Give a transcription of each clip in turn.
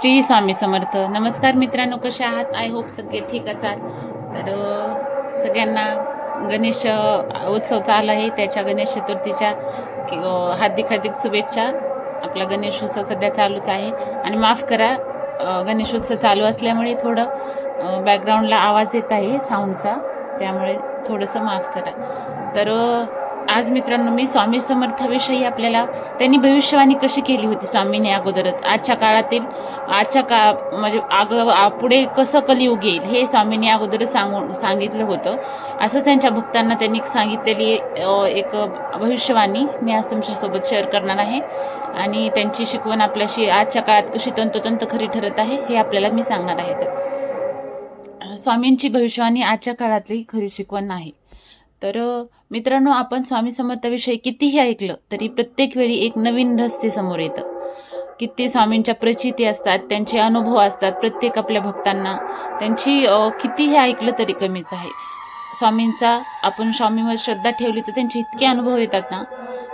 श्री स्वामी समर्थ. नमस्कार मित्रांनो कसे आहात? आय होप सगळे ठीक असाल. तर सगळ्यांना गणेश उत्सव चालू आहे. त्याच्या गणेश चतुर्थीच्या हार्दिक हार्दिक शुभेच्छा. आपला गणेश उत्सव सध्या चालूच आहे. आणि माफ करा गणेश उत्सव चालू असल्यामुळे थोडं बॅकग्राऊंडला आवाज येत आहे साऊंडचा त्यामुळे थोडंसं माफ करा. तर आज मित्रांनो मी स्वामी समर्थाविषयी आपल्याला त्यांनी भविष्यवाणी कशी केली होती स्वामीने अगोदरच? आजच्या काळातील आजच्या का म्हणजे आग पुढे कसं कलियुग येईल हे स्वामींनी अगोदरच सांगून सांगितलं होतं. असं त्यांच्या भक्तांना त्यांनी सांगितलेली एक भविष्यवाणी मी आज तुमच्यासोबत शेअर करणार आहे. आणि त्यांची शिकवण आपल्याशी आजच्या काळात कशी तंतोतंत खरी ठरत आहे हे आपल्याला मी सांगणार आहे. तर स्वामींची भविष्यवाणी आजच्या काळातली खरी शिकवण आहे तर मित्रांनो आपण स्वामी समर्थाविषयी कितीही ऐकलं तरी प्रत्येक वेळी एक नवीन रहस्य समोर येतं. किती स्वामींच्या प्रचिती असतात त्यांचे अनुभव असतात प्रत्येक आपल्या भक्तांना. त्यांची कितीही ऐकलं तरी कमीच आहे. स्वामींचा आपण स्वामींवर श्रद्धा ठेवली तर त्यांचे इतके अनुभव येतात ना.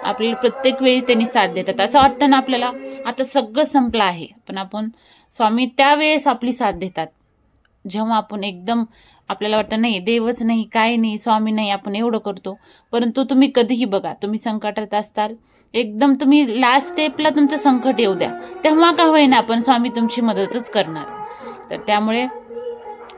आपल्याला प्रत्येक वेळी त्यांनी साथ देतात. असं वाटतं ना आपल्याला आता सगळं संपलं आहे. पण आपण स्वामी त्यावेळेस आपली साथ देतात. जेव्हा आपण एकदम आपल्याला वाटतं नाही देवच नाही काय नाही स्वामी नाही आपण एवढं करतो. परंतु तुम्ही कधीही बघा तुम्ही संकटात असताल एकदम तुम्ही लास्ट स्टेपला तुमचं संकट येऊ द्या. तेव्हा का होईना आपण स्वामी तुमची मदतच करणार. तर त्यामुळे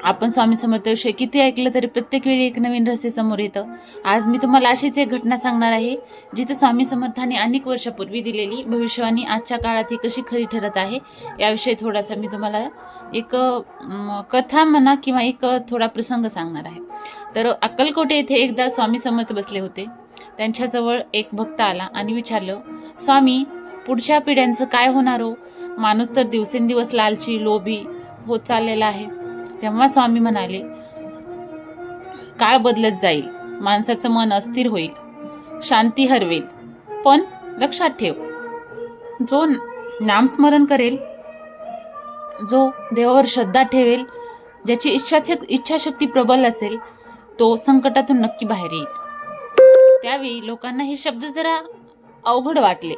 आपण स्वामी समर्थविषयी किती ऐकलं तरी प्रत्येक वेळी एक नवीन रहस्य समोर येतं. आज मी तुम्हाला अशीच एक घटना सांगणार आहे जिथे स्वामी समर्थाने अनेक वर्षापूर्वी दिलेली भविष्यवाणी आजच्या काळात ही कशी खरी ठरत आहे याविषयी थोडासा मी तुम्हाला एक कथा म्हणा किंवा एक थोडा प्रसंग सांगणार आहे. तर अक्कलकोटे येथे एकदा स्वामी समर्थ बसले होते. त्यांच्याजवळ एक भक्त आला आणि विचारलं स्वामी पुढच्या पिढ्यांचं काय होणार हो? माणूस तर दिवसेंदिवस लालची लोभी होत चाललेला आहे. तेव्हा स्वामी म्हणाले काळ बदलत जाईल. माणसाचं मन अस्थिर होईल. शांती हरवेल. पण लक्षात ठेव जो नामस्मरण करेल जो देवावर श्रद्धा ठेवेल ज्याची इच्छा इच्छाशक्ती प्रबल असेल तो संकटातून नक्की बाहेर येईल. त्यावेळी लोकांना हे शब्द जरा अवघड वाटले.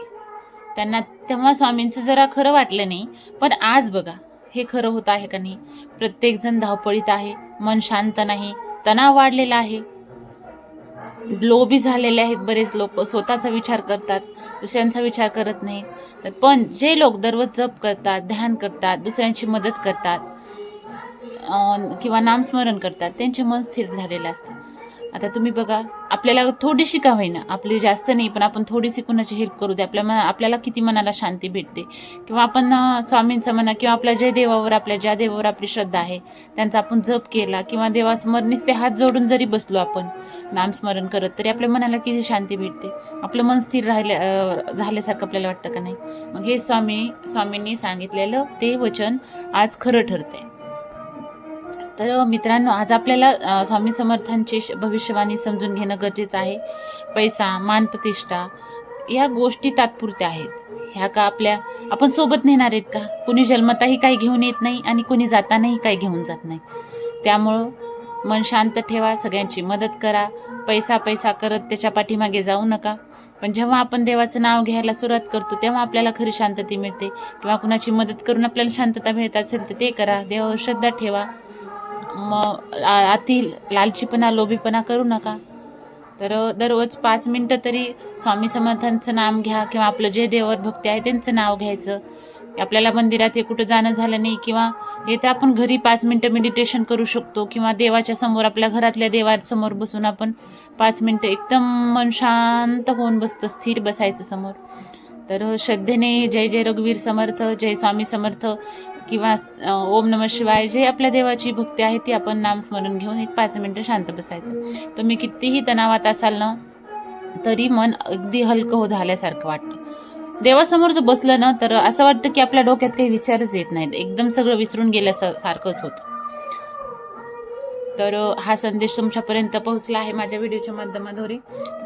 त्यांना तेव्हा स्वामींचं जरा खरं वाटलं नाही पण आज बघा. हे खरं होत आहे का नाही? प्रत्येकजण धावपळीत आहे मन शांत नाही तणाव वाढलेला आहे. लोभी झालेले आहेत बरेच लोक स्वतःचा विचार करतात दुसऱ्यांचा विचार करत नाहीत. तर पण जे लोक दररोज जप करतात ध्यान करतात दुसऱ्यांची मदत करतात किंवा नामस्मरण करतात त्यांचे मन स्थिर झालेलं असतं. आता तुम्ही बघा आपल्याला थोडीशी का होईना आपली जास्त नाही पण आपण थोडीशी कुणाची हेल्प करू दे. आपल्या मना आपल्याला किती मनाला शांती भेटते. किंवा आपण स्वामींचं म्हणा किंवा आपल्या ज्या देवावर आपल्या ज्या देवावर आपली श्रद्धा आहे त्यांचा आपण जप केला किंवा देवास्मरणीच ते हात जोडून जरी बसलो आपण नामस्मरण करत तरी आपल्या मनाला किती शांती भेटते. आपलं मन स्थिर राहिल्या झाल्यासारखं आपल्याला वाटतं का नाही? मग हे स्वामी स्वामींनी सांगितलेलं ते वचन आज खरं ठरतंय. तर मित्रांनो आज आपल्याला स्वामी समर्थांची श- भविष्यवाणी समजून घेणं गरजेचं आहे. पैसा मानप्रतिष्ठा या गोष्टी तात्पुरत्या आहेत. ह्या का आपल्या आपण सोबत नेणार आहेत का? कुणी जन्मताही काही घेऊन येत नाही आणि कुणी जातानाही काही घेऊन जात नाही. त्यामुळं मन शांत ठेवा सगळ्यांची मदत करा. पैसा पैसा करत त्याच्या पाठीमागे जाऊ नका. पण जेव्हा आपण देवाचं नाव घ्यायला सुरुवात करतो तेव्हा आपल्याला खरी शांतता मिळते. किंवा कुणाची मदत करून आपल्याला शांतता मिळत असेल तर ते करा. देवावर श्रद्धा ठेवा. मग आतील लालचीपणा लोभीपणा करू नका. तर दररोज पाच मिनटं तरी स्वामी समर्थांचं नाम घ्या किंवा आपलं जे देवर भक्ती आहे त्यांचं नाव घ्यायचं. आपल्याला मंदिरात हे कुठं जाणं झालं नाही किंवा हे तर आपण घरी पाच मिनटं मेडिटेशन करू शकतो किंवा देवाच्या समोर आपल्या घरातल्या देवासमोर बसून आपण पाच मिनटं एकदम मन शांत होऊन बसतं स्थिर बसायचं समोर. तर श्रद्धेने जय जय रघुवीर समर्थ जय स्वामी समर्थ. किंवा ओम नम शिवाय जे आपल्या देवाची भक्ती आहे ती आपण नामस्मरण घेऊन एक पाच मिनटं शांत बसायचं. तुम्ही कितीही तणावात असाल ना तरी मन अगदी हलकं हो झाल्यासारखं वाटतं. देवासमोर जर बसलं ना तर असं वाटतं की आपल्या डोक्यात काही विचारच येत नाहीत. एकदम सगळं विसरून गेल्या सारखंच होतं. तर हा संदेश तुमच्यापर्यंत पोहोचला आहे माझ्या व्हिडिओच्या माध्यमाद्वारे.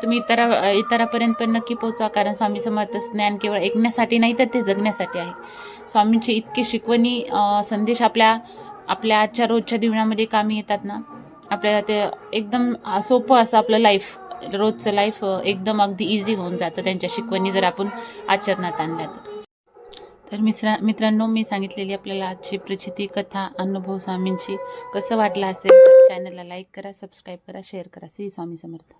तुम्ही इतरा इतरापर्यंत पण नक्की पोहोचवा कारण स्वामी समर्थ ज्ञान केवळ ऐकण्यासाठी नाही तर ते जगण्यासाठी आहे. स्वामींची इतकी शिकवणी संदेश आपल्या आपल्या आजच्या रोजच्या जीवनामध्ये कामी येतात ना. आपल्याला ते एकदम सोपं असं आपलं लाईफ रोजचं लाईफ एकदम अगदी इझी होऊन जातं त्यांच्या शिकवणी जर आपण आचरणात आणल्या तर. तर मित्रा मित्रांनो मी सांगितलेली आपल्याला आजची प्रचिती कथा अनुभव स्वामींची कसं वाटलं असेल तर चॅनलला लाईक करा सबस्क्राईब करा शेअर करा. श्री स्वामी समर्थ.